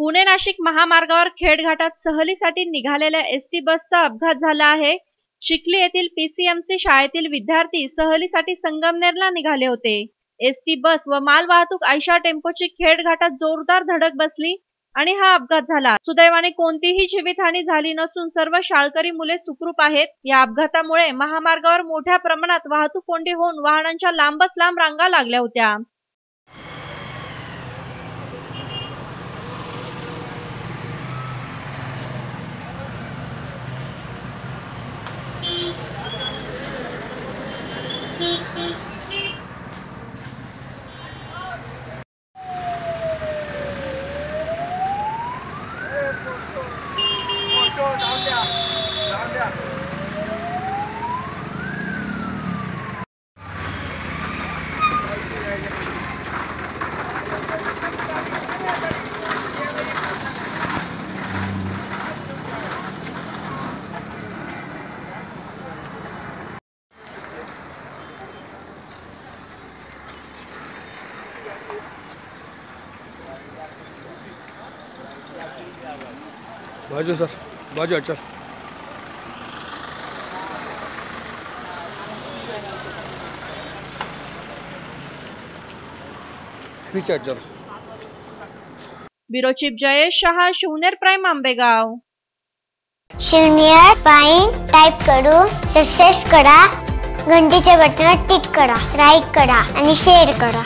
पुणे नाशिक महामार्गावर खेड घाटात सहलीसाठी निघालेल्या एसटी बसचा अपघात झाला आहे. चिखली येथील पीसीएमसी शाळेतील विद्यार्थी सहलीसाठी संगमनेरला निघाले होते. एसटी बस व माल वाहतूक आयशा टेम्पोची खेड घाटात जोरदार धडक बसली आणि हा अपघात झाला. सुदैवाने कोणतीही जीवितहानी झाली नसून सर्व शाळकरी मुले सुखरूप आहेत. या अपघातामुळे महामार्गावर मोठ्या प्रमाणात वाहतूक कोंडी होऊन वाहनांच्या लांबच लांब रांगा लागल्या होत्या. बाजू सर बाजू अच्छा पीछे जरा। Bureau chief Jayesh Shah Shivner prime Ambegaon. शून्य पाईन टाईप करू सक्सेस करा घंटीच्या बटनावर टिक करा लाईक करा आणि शेअर करा.